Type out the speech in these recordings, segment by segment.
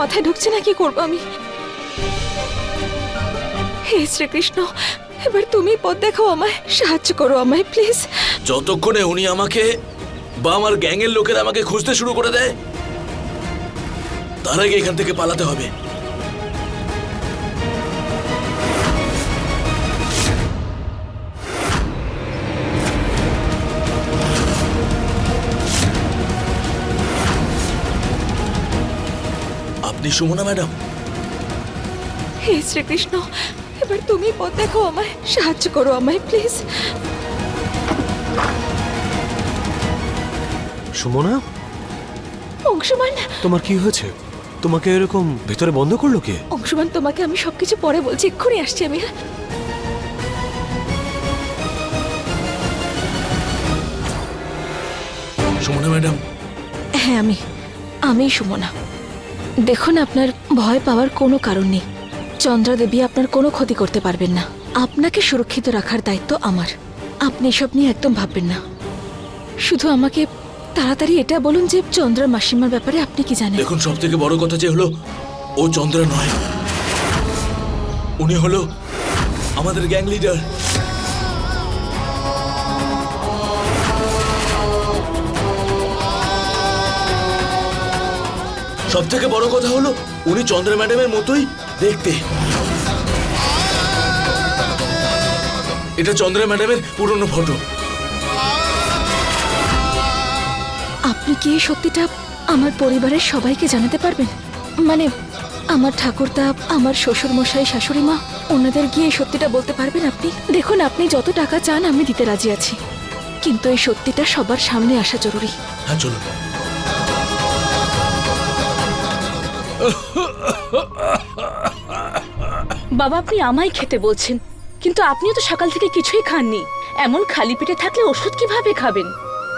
মাথায় ঢুকছে না, কি করব আমি? হে শ্রীকৃষ্ণ, এবার তুমি পথ দেখো আমায়, সাহায্য করো আমায়, প্লিজ। যতক্ষণে উনি আমাকে বা আমার গ্যাংয়ের লোকের আমাকে খুঁজতে শুরু করে দেয়, তার আগে এখান থেকে পালাতে হবে। আপনি সুমনা ম্যাডাম। হে শ্রীকৃষ্ণ এবার তুমি পথ দেখাও আমায় সাহায্য করো আমায় প্লিজ। সুমনা? অংশমান। তোমার কি হয়েছে? তোমাকে এরকম ভেতরে বন্ধ করল কে? অংশমান তোমাকে আমি সবকিছু পরে বলছি এক্ষুনি আসছি আমি হ্যাঁ? সুমনা ম্যাডাম। হ্যাঁ আমি আমি সুমনা। দেখুন, আপনার ভয় পাওয়ার কোনো কারণ নেই। চন্দ্রা দেবী আপনার কোনো ক্ষতি করতে পারবেন না। আপনাকে সুরক্ষিত রাখার দায়িত্ব আমার। আপনি এসব নিয়ে একদম ভাববেন না। শুধু আমাকে তাড়াতাড়ি এটা বলুন যে চন্দ্রা মাসিমার ব্যাপারে আপনি কি জানেন? দেখুন সব থেকে বড় কথা যে হলো, ও চন্দ্রা নয়। উনি হলো আমাদের গ্যাং লিডার। সব থেকে বড় কথা হলো উনি চন্দ্রা ম্যাডামের মতোই দেখতে। এটা চন্দ্রা ম্যাডামের পুরনো ফটো। আপনি কি এই সত্যিটা আমার পরিবারের সবাইকে জানাতে পারবেন? মানে আমার ঠাকুরদা আমার শ্বশুর মশাই শাশুড়ি মা ওনাদের গিয়ে এই সত্যিটা বলতে পারবেন আপনি? দেখুন আপনি যত টাকা চান আমি দিতে রাজি আছি। কিন্তু এই সত্যিটা সবার সামনে আসা জরুরি। হ্যাঁ চলুন। বাবা আপনি আমায় খেতে বলছেন কিন্তু আপনিও তো সকাল থেকে কিছুই খাননি। এমন খালি পেটে থাকলে ওষুধ কীভাবে খাবেন?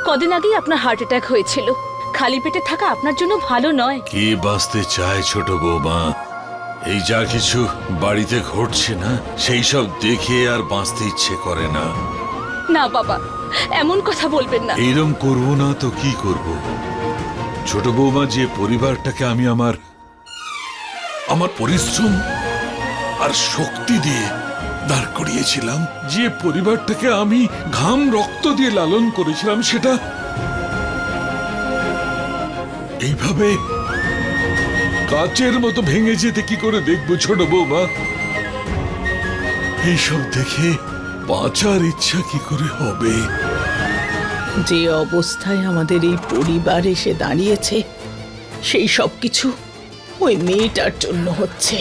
কদিন আগেই আপনার হার্ট অ্যাটাক হয়েছিল। খালি পেটে থাকা আপনার জন্য ভালো নয়। কে বাঁচতে চায় ছোট বৌমা? এই যা কিছু বাড়িতে ঘটছে না সেই সব দেখে আর বাঁচতে ইচ্ছে করে না। না বাবা এমন কথা বলবেন না। এইরম করব না তো কি করব? ছোট বৌমা যে পরিবারটাকে আমি আমার আমার পরিশ্রম আর শক্তি দিয়ে দাঁড় করিয়েছিলাম। যে পরিবারটাকে আমি ঘাম রক্ত দিয়ে লালন করেছিলাম, সেটা এইভাবে কাচের মতো ভেঙে যেতে কি করে দেখব ছোট বৌমা? এইসব দেখে বাঁচার ইচ্ছা কি করে হবে? যে অবস্থায় আমাদের এই পরিবার এসে দাঁড়িয়েছে, সেই সব কিছু ওই মেয়েটার জন্য হচ্ছে।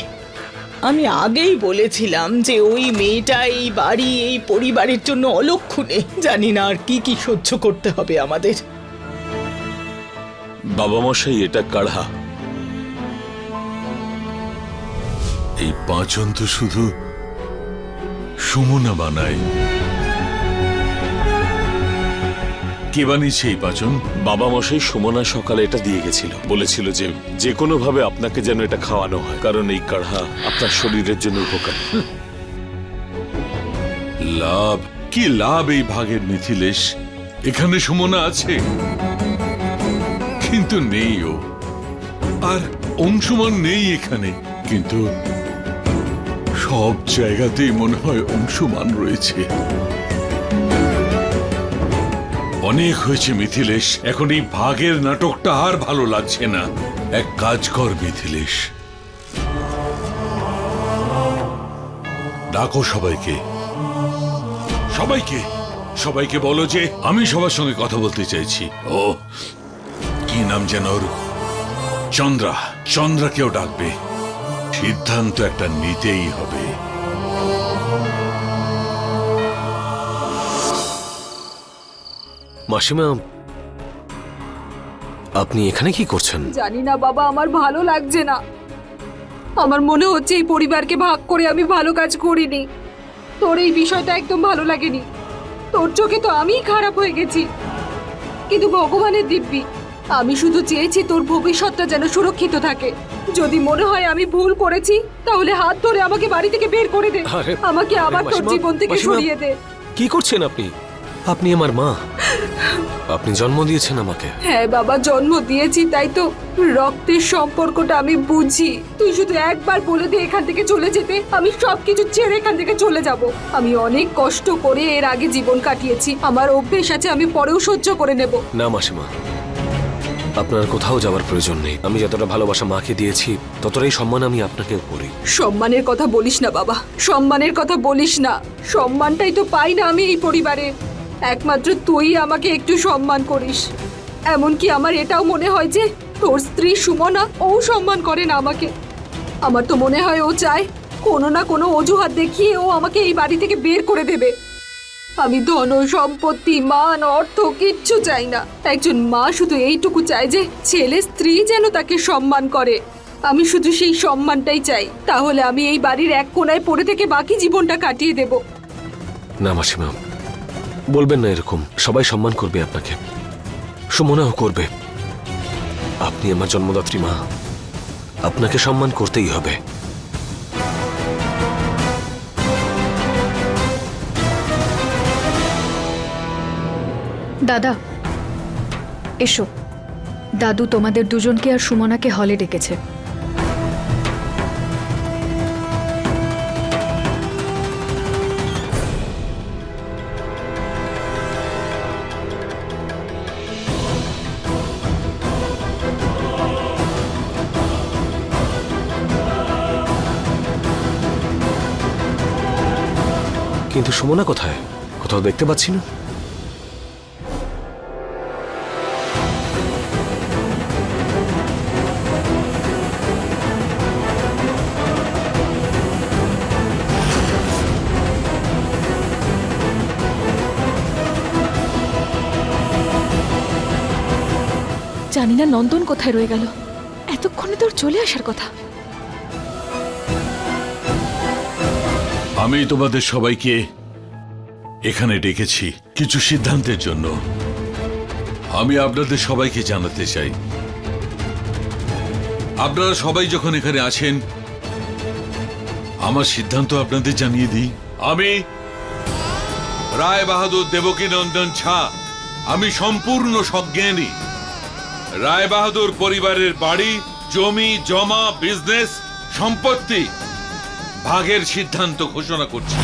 আমি আগেই বলেছিলাম যে ওই মেয়েটা এই বাড়ি, এই পরিবারের জন্য অলক্ষণে। জানি না আর কি কি সহ্য করতে হবে আমাদের। বাবা মশাই এটা কাঢ়া এই পাঁচন তো শুধু সুমনা বানায়। কে বানিয়েছে এই পাচন? বাবা মশাই সুমনা সকালে এটা দিয়ে গেছিল। বলেছিল যে যে কোনো ভাবে আপনাকে যেন এটা খাওয়ানো হয় কারণ এই কাঢ়া আপনার শরীরের জন্য উপকার। লাভ? কি লাভ এই ভাগের মিথিলেশ? এখানে সুমনা আছে। কিন্তু নেই ও। আর অংশমান নেই এখানে। কিন্তু সব জায়গাতেই মনে হয় অংশমান রয়েছে। অনেক হয়েছে, মিথিলেশ। এখন এই ভাগের নাটকটা আর ভালো লাগছে না। এক কাজ কর, মিথিলেশ। ডাকো সবাইকে। সবাইকে? সবাইকে বলো যে, আমি সবার সঙ্গে কথা বলতে চাইছি। ও, কি নাম যেন ওর? চন্দ্রা। চন্দ্রাকেও ডাকবে। সিদ্ধান্ত একটা নিতেই হবে। মাসিমা আপনি এখানে কি করছেন? জানি না বাবা আমার ভালো লাগছে না। আমার মনে হচ্ছে এই পরিবারকে ভাগ করে আমি ভালো কাজ করিনি। তোর এই বিষয়টা একদম ভালো লাগেনি। তোর চোখে তো আমিই খারাপ হয়ে গেছি। কিন্তু ভগবানের দিব্যি আমি শুধু চেয়েছি তোর ভবিষ্যৎটা যেন সুরক্ষিত থাকে। যদি মনে হয় আমি ভুল করেছি তাহলে হাত ধরে আমাকে বাড়ি থেকে বের করে দে। আমাকে আবার তোর জীবন থেকে সরিয়ে দে। কি করছেন আপনি? আপনি আমার মা। আপনি জন্ম দিয়েছেন আমাকে। হ্যাঁ বাবা জন্ম দিয়েছি তাই তো রক্তের সম্পর্কটা আমি বুঝি। তুই শুধু একবার বলে দে এখান থেকে চলে যেতে আমি সবকিছু ছেড়ে এখান থেকে চলে যাব। আমি অনেক কষ্ট করে এর আগে জীবন কাটিয়েছি আমার অভ্যেস আছে আমি পরেও সহ্য করে নেব। না মাসিমা। আপনার কোথাও যাওয়ার প্রয়োজন নেই। আমি যতটা ভালোবাসা মাকে দিয়েছি ততটাই সম্মান আমি আপনাকেও করি। সম্মানের কথা বলিস না বাবা। সম্মানের কথা বলিস না। সম্মানটাই তো পাই না আমি এই পরিবারে। একমাত্র তুই আমাকে একটু সম্মান করিস। এমনকি আমার এটাও মনে হয় যে তোর স্ত্রী সুমনা, ও সম্মান করে না আমাকে। আমার তো মনে হয় ও চায় কোনো না কোনো অজুহাত দেখিয়ে ও আমাকে এই বাড়ি থেকে বের করে দেবে। আমি ধন, সম্পত্তি, মান, অর্থ কিচ্ছু চাই না। একজন মা শুধু এইটুকু চায় যে ছেলে, স্ত্রী যেন তাকে সম্মান করে। আমি শুধু সেই সম্মানটাই চাই। তাহলে আমি এই বাড়ির এক কোনায় পড়ে থেকে বাকি জীবনটা কাটিয়ে দেব। না মাসিমা বলবেন না এরকম। সবাই সম্মান করবে আপনাকে। সুমনাও করবে। আপনি আমার জন্মদাত্রী মা। আপনাকে সম্মান করতেই হবে। দাদা, এসো। দাদু তোমাদের দুজনকে আর সুমনাকে হলে ডেকেছে। সুমনা কোথায়? কোথাও দেখতে পাচ্ছি না। জানি না নন্দন কোথায় রয়ে গেল। এতক্ষণে তোর চলে আসার কথা। আমি তোমাদের সবাইকে এখানে ডেকেছি কিছু সিদ্ধান্তের জন্য। আমি আপনাদের সবাইকে জানাতে চাই। আপনারা সবাই যখন এখানে আছেন, আমার সিদ্ধান্ত আপনাদের জানিয়ে দিই। আমি রায় বাহাদুর দেবকী নন্দন ছা আমি সম্পূর্ণ সজ্ঞানী। রায় বাহাদুর পরিবারের বাড়ি, জমি, জমা, বিজনেস, সম্পত্তি ভাগের সিদ্ধান্ত ঘোষণা করছি।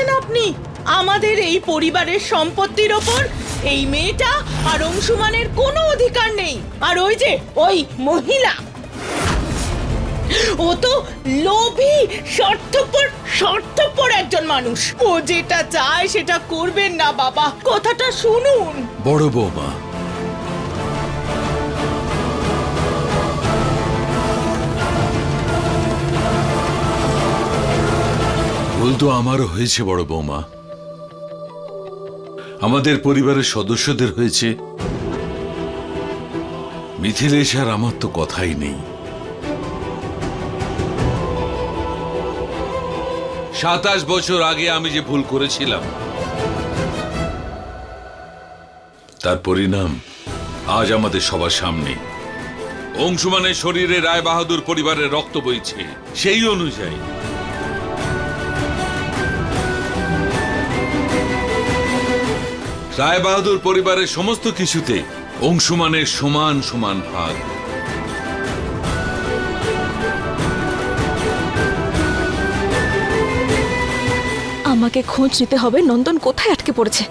করছেন আপনি? আমাদের এই পরিবারের সম্পত্তির ওপর এই মেয়েটা আর অংশুমানের কোনো অধিকার নেই। আর ওই যে, ওই মহিলা, ও তো লোভী, স্বার্থপর স্বার্থপর একজন মানুষ। ও যেটা চায় সেটা করবেন না, বাবা। কথাটা শুনুন। বড় বৌমা তো আমারও হয়েছে বড় বৌমা। আমাদের পরিবারের সদস্যদের হয়েছে। মিথিলেশ আর আমার তো কথাই নেই। সাতাশ বছর আগে আমি যে ভুল করেছিলাম, তার পরিণাম আজ আমাদের সবার সামনে। অংশুমানের শরীরে রায় বাহাদুর পরিবারের রক্ত বইছে। সেই অনুযায়ী রায় বাহাদুর পরিবারের সমস্ত কিছুতে অংশুমানের সমান সমান ভাগ। আমাকে খোঁজ নিতে হবে, নন্দন কোথায় আটকে পড়েছে?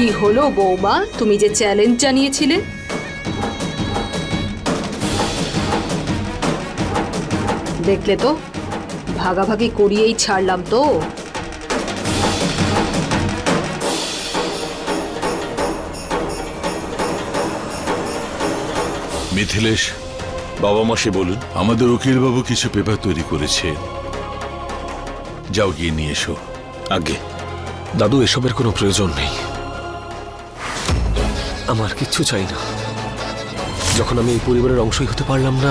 কি হলো বৌমা? তুমি যে চ্যালেঞ্জ জানিয়েছিলে। দেখলে তো ভাগাভাগি করিয়েই ছাড়লাম তো। মিথিলেশ বাবা মাসে বলুন। আমাদের উকিলবাবু কিছু পেপার তৈরি করেছে। যাও গিয়ে নিয়ে এসো। আগে দাদু এসবের কোনো প্রয়োজন নেই। আমার কিচ্ছু চাই না। যখন আমি এই পরিবারের অংশই হতে পারলাম না,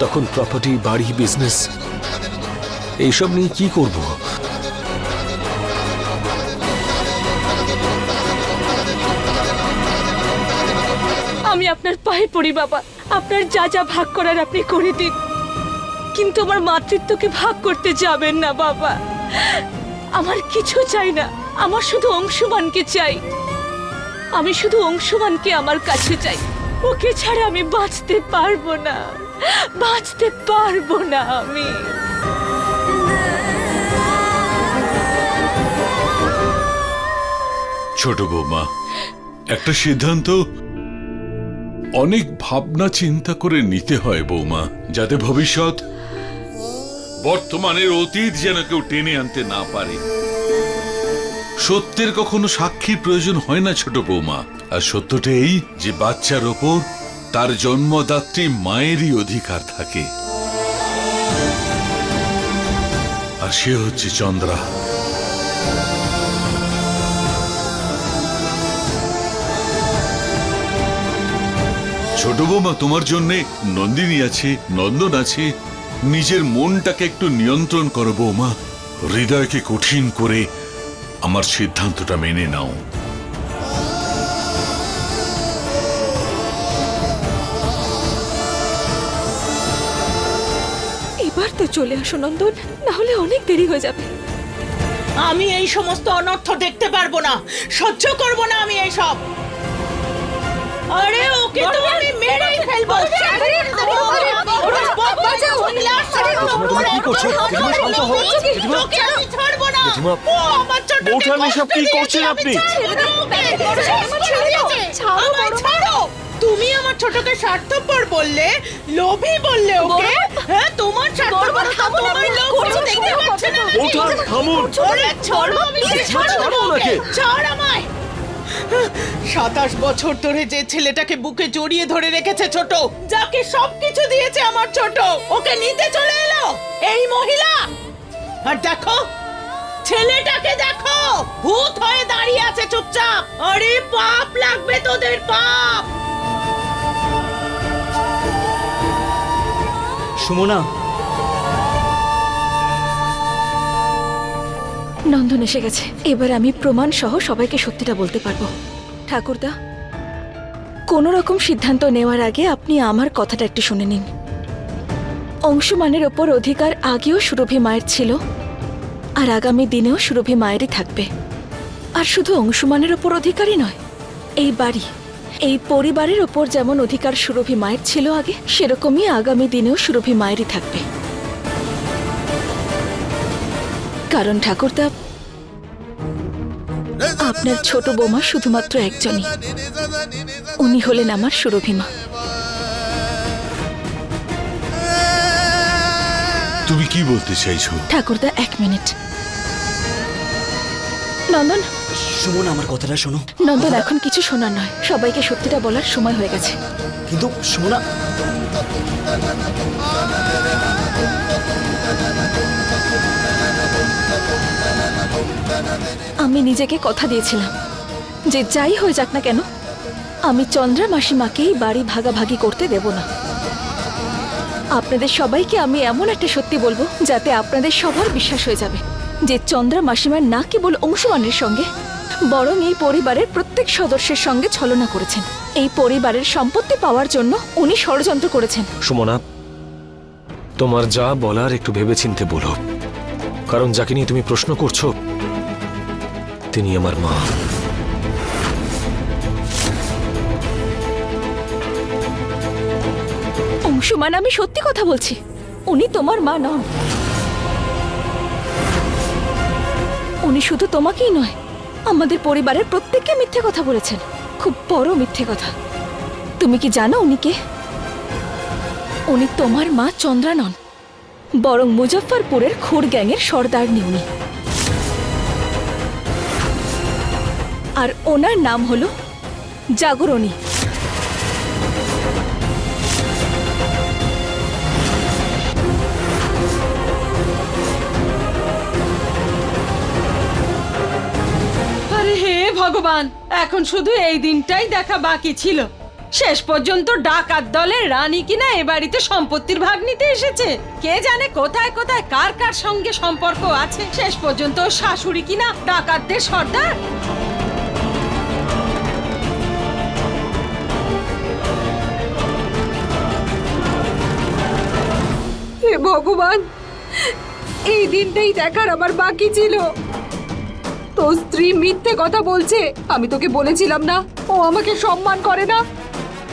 তখন প্রপার্টি বাড়ি বিজনেস এইসব নিয়ে কি করব? আমি আপনার পায়ে পড়ি, বাবা। আপনার যা যা ভাগ করার আপনি করে দিন। কিন্তু আমার মাতৃত্বকে ভাগ করতে যাবেন না, বাবা। আমার কিছু চাই না। আমার শুধু অংশমানকে চাই। আমি শুধু অংশমানকে আমার কাছে চাই। ওকে ছাড়া আমি বাঁচতে পারব না। বাঁচতে পারব না আমি। ছোট বৌমা, একটা সিদ্ধান্ত। অনেক ভাবনা চিন্তা করে নিতে হয় বৌমা, যাতে ভবিষ্যৎ বর্তমানের অতীত যেন কেউ টেনে আনতে না পারে। সত্যের কখনো সাক্ষীর প্রয়োজন হয় না ছোট বৌমা। আর সত্যটা এই যে বাচ্চার ওপর তার জন্মদাত্রী মায়েরই অধিকার থাকে। আর সে হচ্ছে চন্দ্রা। ছোট বৌমা, তোমার জন্য নন্দিনী আছে, নন্দন আছে। নিজের মনটাকে একটু নিয়ন্ত্রণ করো বৌমা। হৃদয়কে কঠিন করে আমার সিদ্ধান্তটা মেনে নাও এবার তো চলে আসো নন্দন না হলে অনেক দেরি হয়ে যাবে আমি এই সমস্ত অনর্থ দেখতে পারব না সহ্য করব না আমি এই সব আরে ওকে তো আমি মেরেই ফেলব তুমি কি করছ? জেঠিমা, শান্ত হও। জেঠিমা। ওকে আমি ছাড়বো না জেঠিমা, আমার ছোটকে বৌঠান, এসব কি করছেন আপনি? আমি ছেড়ে দেবো ওকে। আমায় ছাড়ো তুমি আমার ছোটকে স্বার্থপর বললে লোভী বললে ওকে হ্যাঁ তোমার স্বার্থপরতা তোমার লোভ দেখতে পাচ্ছে না? বৌঠান, থামুন। ছাড় আমায় সাতাশ বছর ধরে যে ছেলেটাকে বুকে জড়িয়ে ধরে রেখেছে ছোট, যাকে সবকিছু দিয়েছে আমার ছোট, ওকে নিতে চলে এলো। এই মহিলা! আর দেখো, ছেলেটাকে দেখো, ভূত হয়ে দাঁড়িয়ে আছে চুপচাপ। আরে পাপ লাগবে তোদের, পাপ! সুমনা নন্দন এসে গেছে। এবার আমি প্রমাণ সহ সবাইকে সত্যিটা বলতে পারব। ঠাকুরদা কোনো রকম সিদ্ধান্ত নেওয়ার আগে আপনি আমার কথাটা একটু শুনে নিন। অংশমানের ওপর অধিকার আগেও সুরভি মায়ের ছিল, আর আগামী দিনেও সুরভি মায়েরই থাকবে। আর শুধু অংশমানের ওপর অধিকারই নয়, এই বাড়ি, এই পরিবারের ওপর যেমন অধিকার সুরভি মায়ের ছিল আগে, সেরকমই আগামী দিনেও সুরভি মায়েরই থাকবে। কারণ ঠাকুরদা আপনার ছোট বৌমা শুধুমাত্র একজনই। উনি হলেন আমার সুরভিমা। তুমি কি বলতে চাইছো? ঠাকুরদা এক মিনিট। নন্দন। সুমনা আমার কথাটা শোনো। নন্দন এখন কিছু শোনার নয়। সবাইকে সত্যিটা বলার সময় হয়ে গেছে। কিন্তু সুমনা আমি নিজেকে কথা দিয়েছিলাম যে যাই হয়ে যাক না কেন, আমি চন্দ্রা মাসিমাকেই বাড়ি ভাগাভাগি করতে দেব না। আপনাদের সবাইকে আমি এমন একটা সত্যি বলব যাতে আপনাদের সবার বিশ্বাস হয়ে যাবে যে চন্দ্রা মাসিমার না কেবল অংশমানের সঙ্গে, বরং এই পরিবারের প্রত্যেক সদস্যের সঙ্গে ছলনা করেছেন। এই পরিবারের সম্পত্তি পাওয়ার জন্য উনি ষড়যন্ত্র করেছেন। সুমনা, তোমার যা বলার একটু ভেবেচিন্তে বলো। কারণ যাকে নিয়ে তুমি প্রশ্ন করছ, তিনি আমার মা। অংশুমান, আমি সত্যি কথা বলছি। উনি তোমার মা নন। উনি শুধু তোমাকেই নয়, আমাদের পরিবারের প্রত্যেককে মিথ্যে কথা বলেছেন। খুব বড় মিথ্যে কথা। তুমি কি জানো উনি কে? উনি তোমার মা চন্দ্রা নন। বরং মুজফ্ফরপুরের খুর গ্যাংয়ের সর্দার উনি আর ওনার নাম হলো জাগরণী। আরে হে ভগবান, এখন শুধু এই দিনটাই দেখা বাকি ছিল। শেষ পর্যন্ত ডাকাত দলের রানী কিনা এ বাড়িতে সম্পত্তির ভাগ নিতে এসেছে। কে জানে কোথায় কোথায় কার কার সঙ্গে সম্পর্ক আছে। শেষ পর্যন্ত শাশুড়ি কিনা ডাকাতদের সর্দার? হে ভগবান, এই দিনটাই দেখার আমার বাকি ছিল। তোর স্ত্রী মিথ্যে কথা বলছে, আমি তোকে বলেছিলাম না। ও আমাকে সম্মান করে না।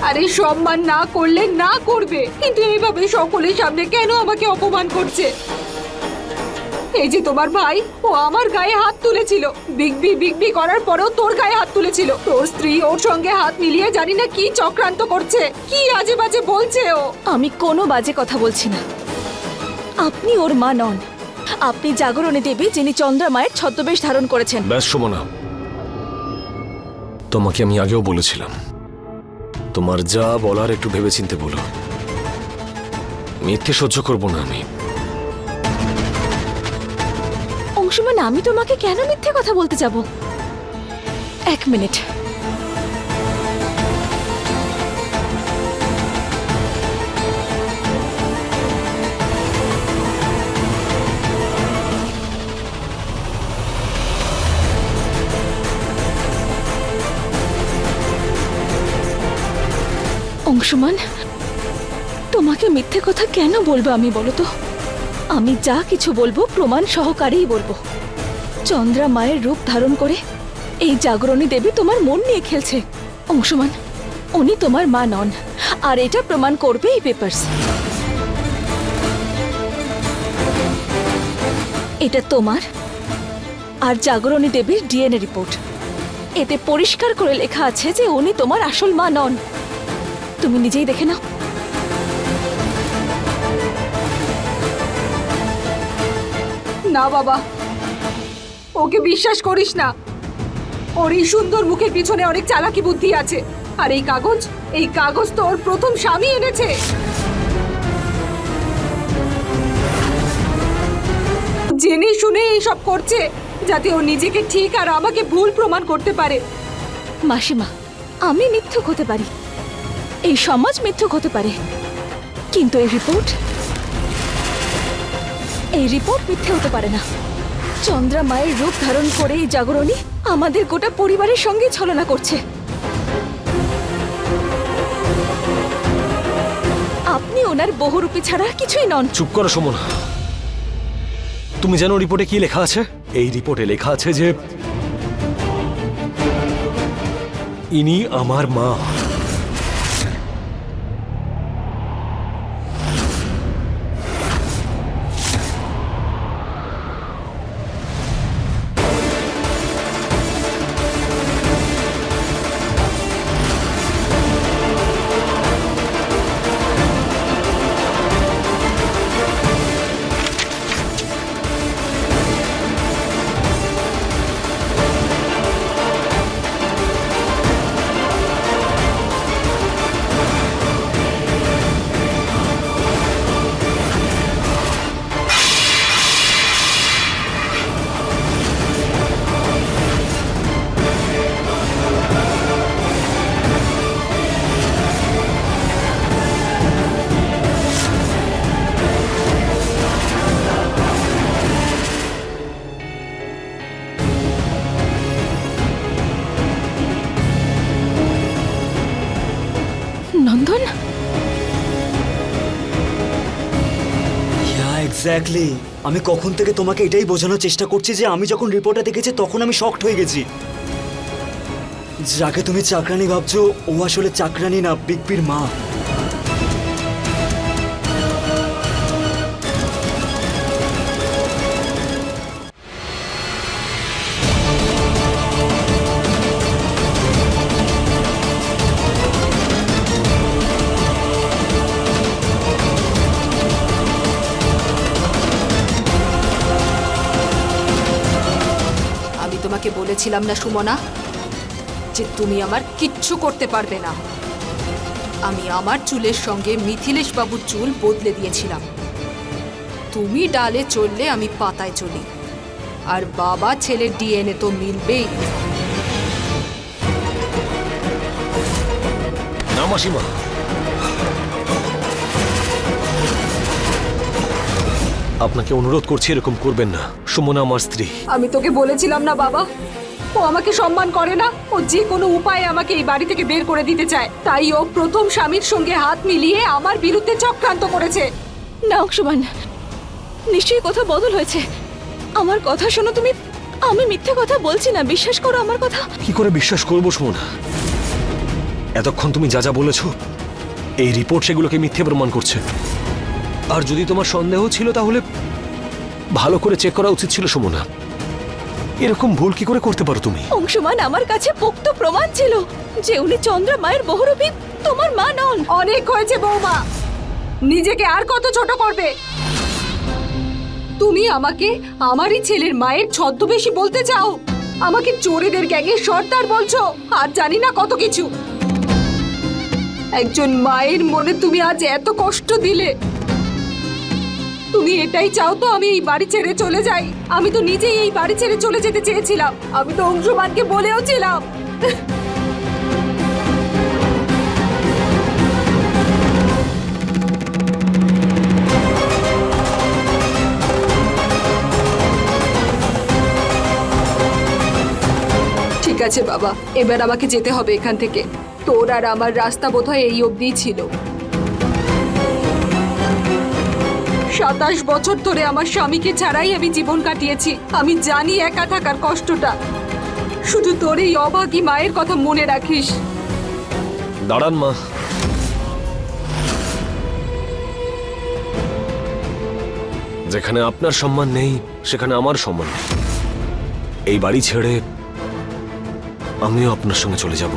আরে সম্মান না করলে না করবে। কিন্তু এইভাবে সকলের সামনে কেন আমাকে অপমান করছে? এই যে তোমার ভাই ও আমার গায়ে হাত তুলেছিল। বিগবি বিগবি করার পরেও তোর গায়ে হাত তুলেছিল। তোর স্ত্রী ওর সঙ্গে হাত মিলিয়ে জানি না কি চক্রান্ত করছে। কি আজে বাজে বলছে ও? আমি কোনো বাজে কথা বলছি না। আপনি ওর মা নন। আপনি জাগরণী দেবী যিনি চন্দ্রমায়ের ছদ্মবেশ ধারণ করেছেন। ব্যাস সুমনা তোমাকে আমি আগেও বলেছিলাম। তোমার যা বলার একটু ভেবেচিন্তে বলো। মিথ্যে সহ্য করব না আমি। অংশমান, আমি তোমাকে কেন মিথ্যে কথা বলতে যাব? এক মিনিট। অংশমান তোমাকে মিথ্যে কথা কেন বলব আমি বলো তো? আমি যা কিছু বলব প্রমাণ সহকারেই বলব। চন্দ্রা মায়ের রূপ ধারণ করে এই জাগরণী দেবী তোমার মন নিয়ে খেলছে। অংশমান উনি তোমার মা নন, আর এটা প্রমাণ করবে এই পেপারস এটা তোমার আর জাগরণী দেবীর ডিএনএ রিপোর্ট এতে পরিষ্কার করে লেখা আছে যে উনি তোমার আসল মা নন। তুমি নিজেই দেখে নাও। না বাবা ওকে বিশ্বাস করিস না। ওর এই সুন্দর মুখের পিছনে অনেক চালাকি বুদ্ধি আছে। আর এই কাগজ এই কাগজ তো ওর প্রথম স্বামী এনেছে। জেনে শুনে এইসব করছে যাতে ও নিজেকে ঠিক আর আমাকে ভুল প্রমাণ করতে পারে। মাসিমা আমি মিথ্যুক হতে পারি। এই সমাজ মিথ্যুক হতে পারে। কিন্তু এই রিপোর্ট? এই রিপোর্ট মিথ্যে হতে পারে না। চন্দ্রা মায়ের রূপ ধারণ করে এই জাগরণী আমাদের গোটা পরিবারের সঙ্গে ছলনা করছে। আপনি ওনার বহুরূপী ছাড়া কিছুই নন। চুপ করো সুমনা। তুমি জানো রিপোর্টে কি লেখা আছে? এই রিপোর্টে লেখা আছে যে, ইনি আমার মা। এক্স্যাক্টলি আমি কখন থেকে তোমাকে এটাই বোঝানোর চেষ্টা করছি যে আমি যখন রিপোর্টটা দেখেছি, তখন আমি শক্ট হয়ে গেছি। যাকে তুমি চাকরানি ভাবছ, ও আসলে চাকরানি না বিগপির মা। বলেছিলাম না সুমনা যে তুমি আমার কিচ্ছু করতে পারবে না। আমি আমার চুলের সঙ্গে মিথিলেশ বাবুর চুল বদলে দিয়েছিলাম। তুমি ডালে চললে আমি পাতায় চলি আর বাবা ছেলের ডিএনএ তো মিলবেই। মাসিমা। আপনাকে অনুরোধ করছি এরকম করবেন না। সুমনা আমার স্ত্রী। আমি তোকে বলেছিলাম না বাবা। ও আমাকে সম্মান করে না। ও যে কোনো উপায়ে আমাকে এই বাড়ি থেকে বের করে দিতে চায়। তাই ও প্রথম স্বামীর সঙ্গে হাত মিলিয়ে আমার বিরুদ্ধে চক্রান্ত করেছে। না অংশমান নিশ্চয়ই কথা বদল হয়েছে। আমার কথা শোনো তুমি। আমি মিথ্যে কথা বলছি না বিশ্বাস করো আমার কথা। কি করে বিশ্বাস করব সুমনা? এতক্ষণ তুমি যা যা বলেছ এই রিপোর্ট সেগুলোকে মিথ্যে প্রমাণ করছে। আর যদি তোমার সন্দেহ ছিল তাহলে ভালো করে চেক করা উচিত ছিল সুমনা। এরকম ভুল কি করে করতে পারো তুমি? অংশমান আমার কাছে পোক্ত প্রমাণ ছিল যে উনি চন্দ্রা মায়ের বহুরূপী তোমার মা নন। অনেক হয়েছে বৌমা। নিজেকে আর কত ছোট করবে? তুমি আমাকে আমারই ছেলের মায়ের ছদ্মবেশী বলতে চাও? আমাকে চোরেদের গ্যাংয়ের সর্দার বলছো? আর জানি না কত কিছু। একজন মায়ের মনে তুমি আজ এত কষ্ট দিলে। তুমি এটাই চাও তো আমি এই বাড়ি ছেড়ে চলে যাই। আমি তো নিজেই এই বাড়ি ছেড়ে চলে যেতে চেয়েছিলাম। আমি তো অংশমানকে বলেও ছিলাম ঠিক আছে বাবা, এবার আমাকে যেতে হবে এখান থেকে। তোর আর আমার রাস্তা বোধহয় এই অবধিই ছিল। সাতাশ বছর ধরে আমার স্বামীকে ছাড়াই আমি জীবন কাটিয়েছি। আমি জানি একা থাকার কষ্টটা। শুধু তোর এই অভাগী মায়ের কথা মনে রাখিস। দাঁড়ান মা। যেখানে আপনার সম্মান নেই, সেখানে আমার সম্মান এই বাড়ি ছেড়ে আমিও আপনার সঙ্গে চলে যাব।